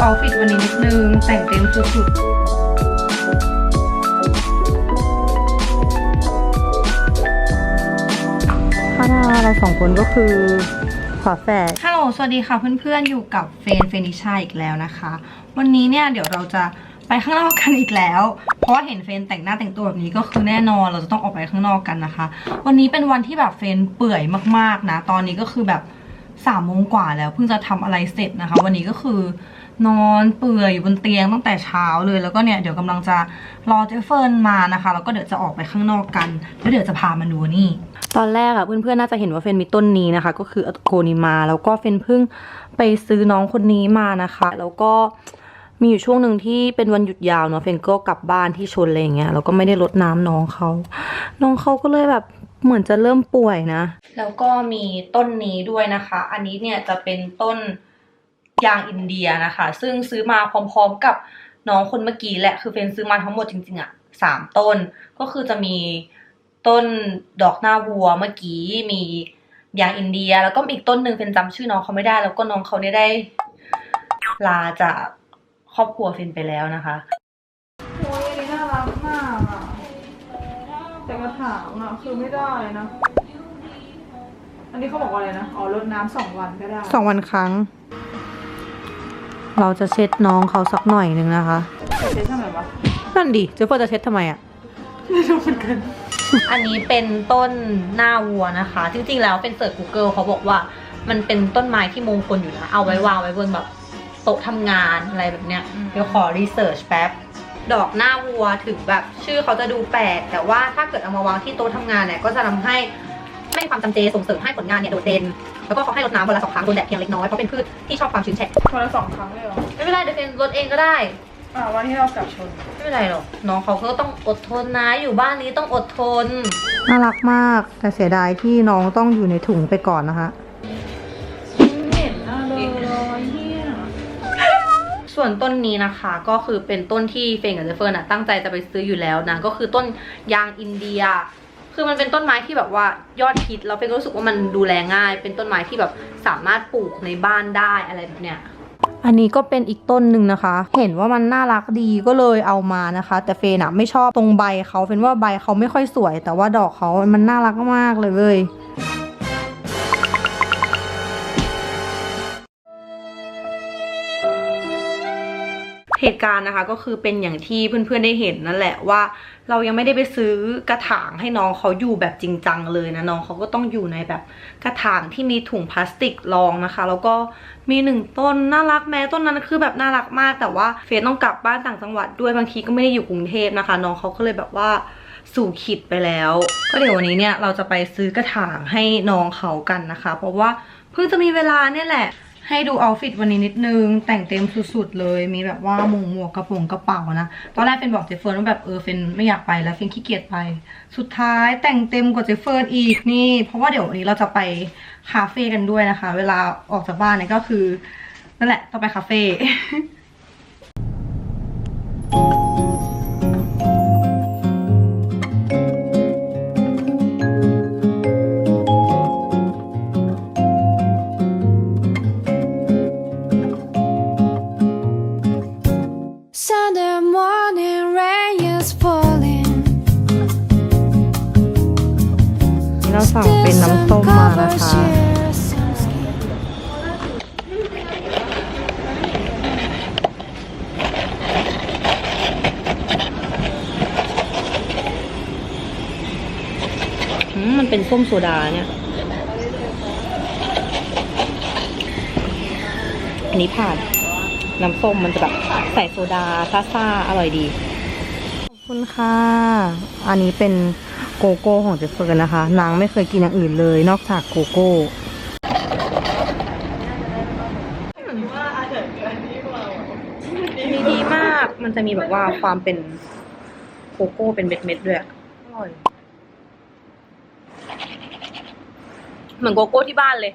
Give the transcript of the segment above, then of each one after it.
เอาท์ฟิตวันนี้นิดนึง แต่งเต็มสุดๆถ้าเราสองคนก็คือฝาแฝดฮัลโหล สวัสดีค่ะเพื่อนๆ อยู่กับเฟรนเฟรนิชาอีกแล้วนะคะ วันนี้เนี่ยเดี๋ยวเราจะไปข้างนอกกันอีกแล้ว เพราะว่าเห็นเฟรนแต่งหน้าแต่งตัวแบบนี้ก็คือแน่นอนเราจะต้องออกไปข้างนอกกันนะคะ วันนี้เป็นวันที่แบบเฟรนเปื่อยมากๆนะ ตอนนี้ก็คือแบบสามโมงกว่าแล้วเพิ่งจะทำอะไรเสร็จนะคะ วันนี้ก็คือ นอนเปื่อยอยู่บนเตียงตั้งแต่เช้าเลยแล้วก็เนี่ยเดี๋ยวกำลังจะรอเจฟเฟิร์นมานะคะ แล้วก็เดี๋ยวจะออกไปข้างนอกกัน แล้วเดี๋ยวจะพามาดูนี่ ตอนแรกอะเพื่อนๆน่าจะเห็นว่าเฟนมีต้นนี้นะคะ ก็คือโกนิมา แล้วก็เฟนเพิ่งไปซื้อน้องคนนี้มานะคะ แล้วก็มีอยู่ช่วงหนึ่งที่เป็นวันหยุดยาวเนาะเฟนก็กลับบ้านที่ชนอะไรอย่างเงี้ยแล้วก็ไม่ได้รดน้ำน้องเขา น้องเขาก็เลยแบบเหมือนจะเริ่มป่วยนะ แล้วก็มีต้นนี้ด้วยนะคะ อันนี้เนี่ยจะเป็นต้น ยางอินเดียนะคะ ซึ่งซื้อมาพร้อมๆกับน้องคนเมื่อกี้แหละ คือเฟนซื้อมาทั้งหมดจริงๆอะสามต้น ก็คือจะมีต้นดอกหน้าวัวเมื่อกี้ มียางอินเดีย แล้วก็มีอีกต้นหนึ่งเฟนจำชื่อน้องเขาไม่ได้ แล้วก็น้องเขาเนี่ยได้ลาจากครอบครัวเฟนไปแล้วนะคะโอ้ยอันนี้น่ารักมากอะแต่กระถางอะคือไม่ได้นะ อันนี้เขาบอกว่าอะไรนะ อ๋อรดน้ำสองวันก็ได้สองวันครั้ง เราจะเช็ดน้องเขาสักหน่อยหนึ่งนะคะแต่เจ๊ทำไมวะนั่นดิเจฟเฟอร์จะเช็ดทำไมอะไม่รู้เหมือนกัน อันนี้เป็นต้นหน้าวัวนะคะ จริงๆแล้วเป็นเสิร์ช Google เขาบอกว่ามันเป็นต้นไม้ที่มงคลอยู่นะเอาไว้วางไว้บนแบบโต๊ะทำงานอะไรแบบเนี้ยอืมเดี๋ยวขอรีเสิร์ชแป๊บดอกหน้าวัวถึงแบบชื่อเขาจะดูแปลกแต่ว่าถ้าเกิดเอามาวางที่โต๊ะทำงานเนี่ยก็จะทำให้ ไม่มีความจำเจส่งเสริมให้ผลงานเนี่ยโดดเด่น แล้วก็เขาให้รดน้ำวันละสองครั้งโดนแดดเพียงเล็กน้อยเพราะเป็นพืชที่ชอบความชื้นแฉะวันละสองครั้งเลยเหรอไม่เป็นไรเดี๋ยวเป็นรดเองก็ได้ อ่าวันที่เรากลับชน ไม่เป็นไรหรอกน้องเขาก็ต้องอดทนนะอยู่บ้านนี้ต้องอดทน น่ารักมาก แต่เสียดายที่น้องต้องอยู่ในถุงไปก่อนนะคะ เห็นหน้าเลยเฮียส่วนต้นนี้นะคะก็คือเป็นต้นที่เฟงกับเจฟเฟิร์นอะตั้งใจจะไปซื้ออยู่แล้วนะก็คือต้นยางอินเดีย คือมันเป็นต้นไม้ที่แบบว่ายอดฮิตเราเป็นรู้สึกว่ามันดูแลง่าย เป็นต้นไม้ที่แบบสามารถปลูกในบ้านได้อะไรแบบเนี้ยอันนี้ก็เป็นอีกต้นหนึ่งนะคะ เห็นว่ามันน่ารักดีก็เลยเอามานะคะ แต่เฟนอะไม่ชอบตรงใบเขาเป็นว่าใบเขาไม่ค่อยสวย แต่ว่าดอกเขามันน่ารักมากเลยเว้ย เหตุการณ์นะคะก็คือเป็นอย่างที่เพื่อนๆได้เห็นนั่นแหละว่า เรายังไม่ได้ไปซื้อกระถางให้น้องเขาอยู่แบบจริงจังเลยนะน้องเขาก็ต้องอยู่ในแบบกระถางที่มีถุงพลาสติกรองนะคะ แล้วก็มีหนึ่งต้นน่ารักแม้ต้นนั้นคือแบบน่ารักมาก แต่ว่าเฟยต้องกลับบ้านต่างจังหวัดด้วยบางทีก็ไม่ได้อยู่กรุงเทพนะคะ น้องเขาก็เลยแบบว่าสู่ขิดไปแล้ว ก็เดี๋ยววันนี้เนี่ยเราจะไปซื้อกระถางให้น้องเขากันนะคะ เพราะว่าเพิ่งจะมีเวลาเนี่ยแหละ ให้ดูเอาฟิตวันนี้นิดนึง แต่งเต็มสุดๆเลย มีแบบว่าหมงหมวกกระโปรงกระเป๋านะ ตอนแรกเฟนบอกเจฟเฟิร์นว่าแบบเออเฟนไม่อยากไปแล้วเฟนขี้เกียจไป สุดท้ายแต่งเต็มกว่าเจฟเฟิร์นอีกนี่ เพราะว่าเดี๋ยววันนี้เราจะไปคาเฟ่กันด้วยนะคะ เวลาออกจากบ้านเนี่ยก็คือนั่นแหละต้องไปคาเฟ่ มมันเป็นส้มโซดาเนี่ย อันนี้ผ่าน น้ำส้มมันจะแบบใส่โซดาซ่าๆอร่อยดี ขอบคุณค่ะ อันนี้เป็นโกโก้ของเจฟเฟิร์นนะคะ นางไม่เคยกินอย่างอื่นเลย นอกจากโกโก้อันนี้ดีมาก มันจะมีแบบว่าความเป็นโกโก้เป็นเม็ดๆด้วยอะอร่อย เหมือนโกโก้ที่บ้านเลย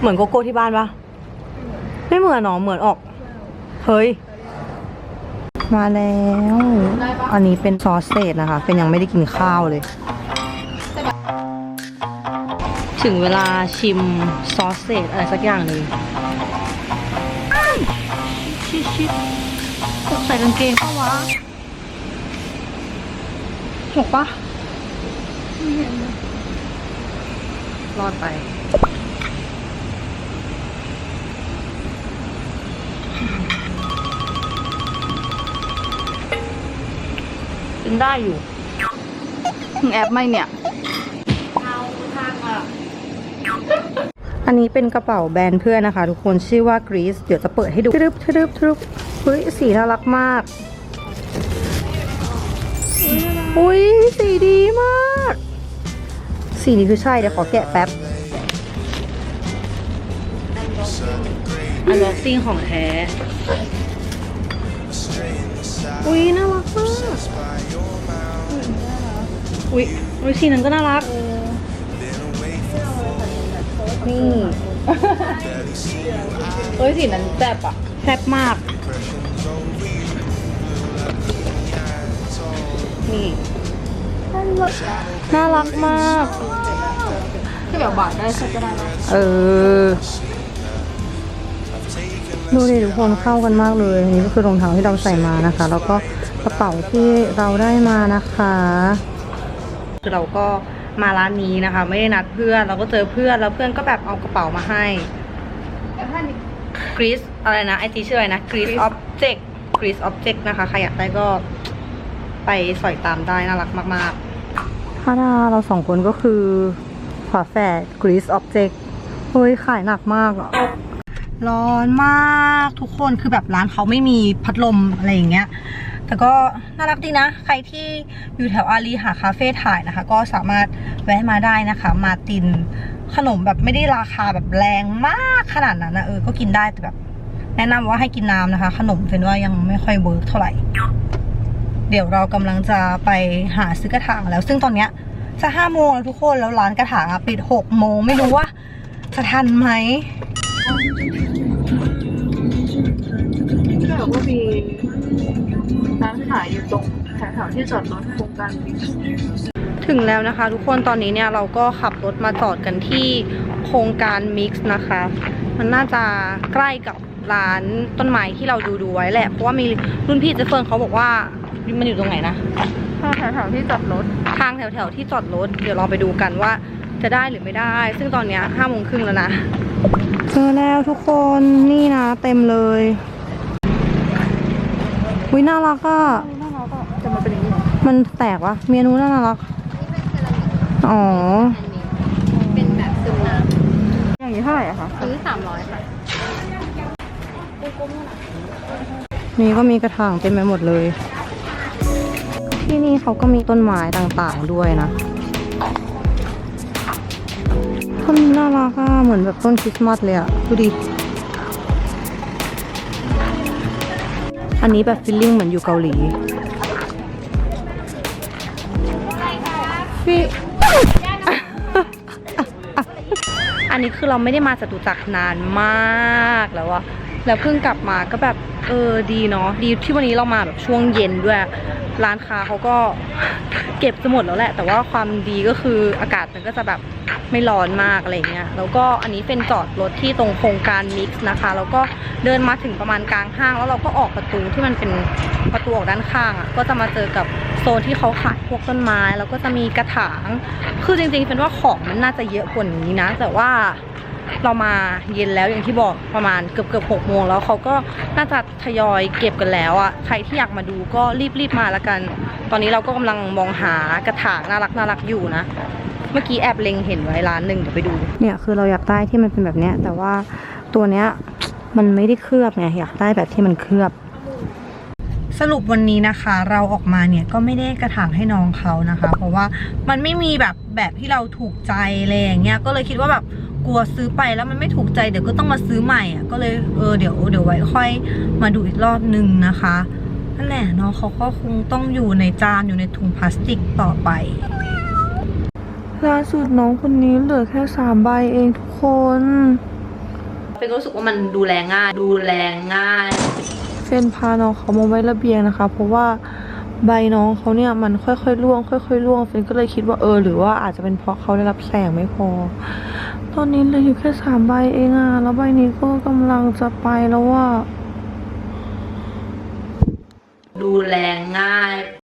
เหมือนโกโก้ที่บ้านปะไม่เหมือนหนอเหมือนออก เฮ้ย มาแล้ว อันนี้เป็นซอสเศษนะคะ เป็นยังไม่ได้กินข้าวเลย ถึงเวลาชิมซอสเศษอะไรสักอย่างหนึ่งชิชิดตกใส่กางเกงปะวะ หกปะรอดไป กินได้อยู่มึงแอปไหมเนี่ย อันนี้เป็นกระเป๋าแบรนด์เพื่อนนะคะ ทุกคนชื่อว่า Grease เดี๋ยวจะเปิดให้ดูทรึบทรึบทรึบเฮ้ยสีน่ารักมาก อุ้ยสีดีมาก สีนี้คือใช่เดี๋ยวขอแกะแป๊บ อันบ็อกซิ่งของแท้ อุ้ยน่ารักมาก อุ้ยอุ้ยสีนั้นก็น่ารัก นี่ เฮ้ยสีนั้นแซ่บอะ แซ่บมาก นี่น่ารักมากที่แบบบาทได้สักก็ได้นะเออ ดูดิทุกคนเข้ากันมากเลยนี่ก็คือรองเท้าที่เราใส่มานะคะ แล้วก็กระเป๋าที่เราได้มานะคะคือเราก็มาร้านนี้นะคะ ไม่ได้นัดเพื่อนเราก็เจอเพื่อนแล้วเพื่อนก็แบบเอากระเป๋ามาให้กรีซอะไรนะไอจีชื่ออะไรนะกรีซออบเจกต์กรีซออบเจกต์นะคะใครอยากได้ก็ ไปสอยตามได้น่ารักมากๆฮาดาเราสองคนก็คือฝาแฝดกรีซออบเจกต์เฮ้ยขายหนักมากอะร้อนมากทุกคนคือแบบร้านเขาไม่มีพัดลมอะไรอย่างเงี้ย แต่ก็น่ารักดีนะ ใครที่อยู่แถวอารีหาคาเฟ่ถ่ายนะคะ ก็สามารถแวะมาได้นะคะ มาตินขนมแบบไม่ได้ราคาแบบแรงมากขนาดนั้นนะเออ ก็กินได้แต่แบบ แนะนำว่าให้กินน้ำนะคะ ขนมเป็นว่ายังไม่ค่อยเวิร์กเท่าไหร่ เดี๋ยวเรากำลังจะไปหาซื้อกระถางแล้ว ซึ่งตอนเนี้ยจะห้าโมงแล้วทุกคนแล้วร้านกระถางอะปิดหกโมงไม่รู้ว่าจะทันไหมที่แบบว่ามีร้านขายอยู่ตรงแถวๆที่จอดรถโครงการนี้ถึงแล้วนะคะ ทุกคนตอนนี้เนี่ยเราก็ขับรถมาจอดกันที่โครงการมิกซ์นะคะ มันน่าจะใกล้กับร้านต้นไม้ที่เราดูดูๆไว้แหละ เพราะว่ามีรุ่นพี่เจเฟิร์นเขาบอกว่า มันอยู่ตรงไหนนะถ้าแถวๆที่จอดรถ ทางแถวๆที่จอดรถ เดี๋ยวลองไปดูกันว่าจะได้หรือไม่ได้ ซึ่งตอนเนี้ยห้าโมงครึ่งแล้วนะ เจอแล้วทุกคนนี่นะเต็มเลยวิน่ารักอะน่ารักอะจะมาเป็นอย่างนี้เหรอมันแตกวะเมนูน่ารัก อ๋ออย่างนี้เท่าไหร่อะคะนี่ก็มีกระถางเต็มไปหมดเลย ที่นี่เขาก็มีต้นไม้ต่างๆด้วยนะต้นนี้น่ารักอะเหมือนแบบต้นคริสต์มาสเลยอะดูดิ อันนี้แบบฟิลลิ่งเหมือนอยู่เกาหลีพี่อันนี้คือเราไม่ได้มาจตุจักรนานมากแล้วอะ แล้วเพิ่งกลับมาก็แบบเออดีเนาะดีที่วันนี้เรามาแบบช่วงเย็นด้วย ร้านค้าเขาก็เก็บจะหมดแล้วแหละ แต่ว่าความดีก็คืออากาศมันก็จะแบบไม่ร้อนมากอะไรเงี้ยแล้วก็อันนี้เป็นจอดรถที่ตรงโครงการมิกซ์นะคะ แล้วก็เดินมาถึงประมาณกลางห้าง แล้วเราก็ออกประตูที่มันเป็นประตูออกด้านข้างอะ่ะก็จะมาเจอกับโซนที่เขาขายพวกต้นไม้ แล้วก็จะมีกระถาง คือจริงๆเป็นว่าของมันน่าจะเยอะกว่านี้นะ แต่ว่า เรามาเย็นแล้วอย่างที่บอกประมาณเกือบเกือบหกโมงแล้วเขาก็น่าจะทยอยเก็บกันแล้วอะ่ะใครที่อยากมาดูก็รีบๆมาละกัน ตอนนี้เราก็กำลังมองหากระถางน่ารักน่ารักอยู่นะ เมื่อกี้แอบเล็งเห็นไว้ร้านหนึ่งเดี๋ยวไปดู เนี่ยคือเราอยากได้ที่มันเป็นแบบเนี้ย แต่ว่าตัวเนี้ยมันไม่ได้เคลือบไงอยากได้แบบที่มันเคลือบสรุปวันนี้นะคะเราออกมาเนี่ยก็ไม่ได้กระถางให้น้องเขานะคะ เพราะว่ามันไม่มีแบบแบบที่เราถูกใจอะไรอย่างเงี้ยก็เลยคิดว่าแบบ กลัวซื้อไปแล้วมันไม่ถูกใจเดี๋ยวก็ต้องมาซื้อใหม่อะก็เลยเออเดี๋ยวเดี๋ยวไว้ค่อยมาดูอีกรอบนึงนะคะนั่นแหละน้องเขาก็คงต้องอยู่ในจานอยู่ในถุงพลาสติกต่อไปล่าสุดน้องคนนี้เหลือแค่สามใบเองทุกคนเป็นรู้สึกว่ามันดูแลง่าย ดูแลง่ายเฟนพาน้องเขามาไว้ระเบียงนะคะ เพราะว่า ใบน้องเขาเนี่ยมันค่อยๆร่วง ค่อยๆร่วงเฟนก็เลยคิดว่าเออ หรือว่าอาจจะเป็นเพราะเขาได้รับแสงไม่พอ ตอนนี้เลยอยู่แค่สามใบเองอะแล้วใบนี้ก็กำลังจะไปแล้วว่า ดูแลง่าย